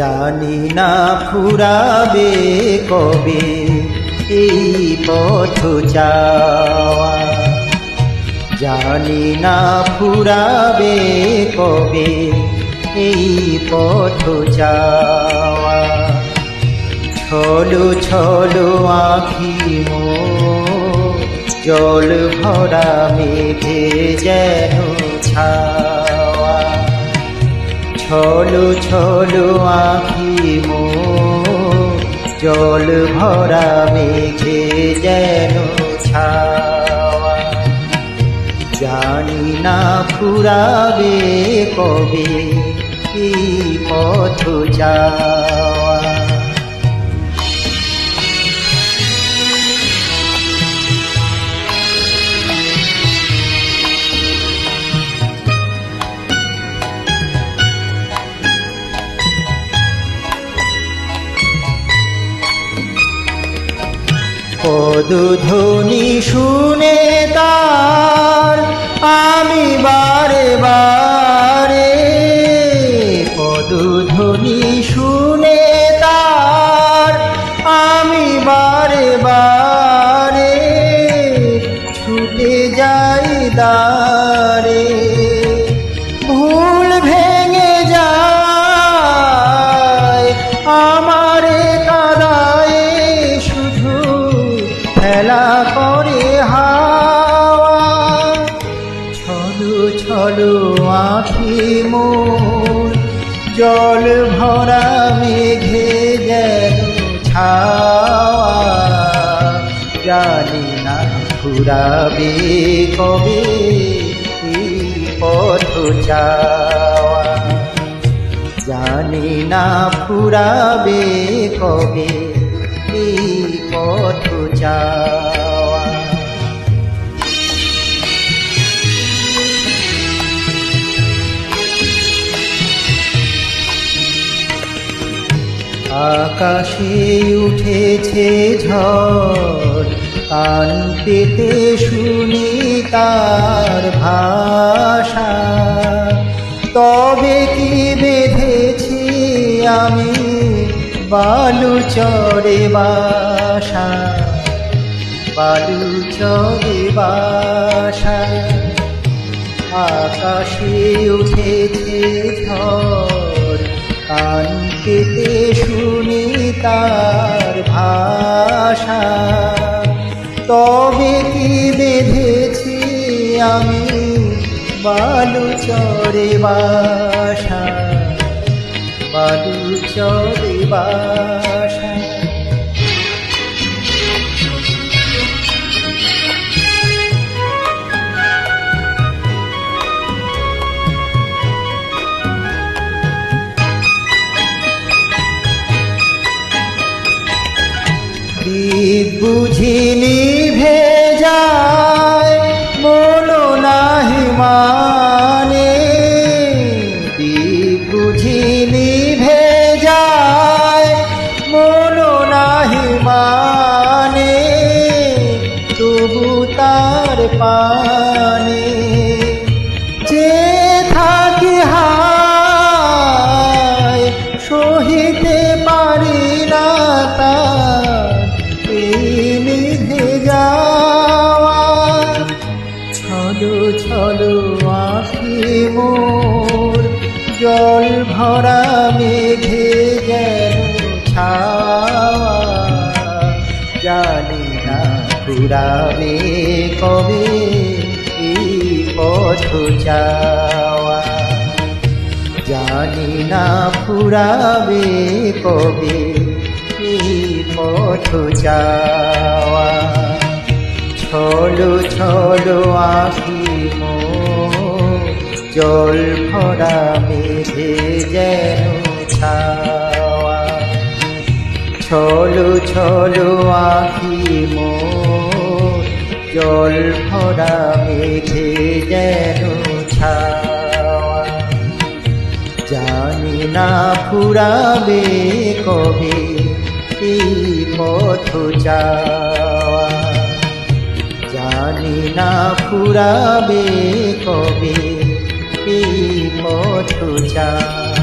জানি না ফুরাবে কবে, এই পথ যাওয়া। জানি না ফুরাবে কবে, এই পথ যাওয়া। ছলো ছলো আখি মো, জল ভরা মেঘে যেন ছাওয়া। ছলো ছলো আঁখি মো জল ভরা মেঘে যেন ছাওয়া। জানি না ফুরাবে কবে এই পথ যাওয়া। পদধ্বনি শুনে তার, আমি বারে বারে পদধ্বনি শুনে তার, আমি বারে বারে ছুটে যাই দারে জল ভরা মেঘে ছাওয়া। জানি না ফুরাবে কবে পথ যাওয়া জানি না ফুরাবে কবে পথ যাওয়া আকাশে উঠেছে ঝড়, কান পেতে শুনি তার ভাষা। তবে কি বেঁধেছি আমি বালু চরে বাসা? বালু চরে বাসা। আকাশে উঠেছে ঝড়, কান পেতে তার ভাষা। তবে কি বেঁধেছি আমি বালু চরে বাসা? বালু চরে বাসা। বুঝিনি ভেজায়, বলো নাহি মানে। বুঝিনি ভেজায়, বলো নাহি মানে। তবু তার পানে যে থাকি হায়, সহিতে পারি না। মোর। জল ভরা মেঘে যেন ছাওয়া। জানি না ফুরাবে কবে পথ যাওয়া জানি না ফুরাবে কবে পথ যাওয়া ছলো ছলো আখি জল ভরা মেঘে যেন ছাওয়া। ছলো ছলো আখি মো জল ভরা মেঘে যেন জানি না ফুরাবে কবে এই পথ যাওয়া জানি না ফুরাবে কবে এই পথ যাওয়া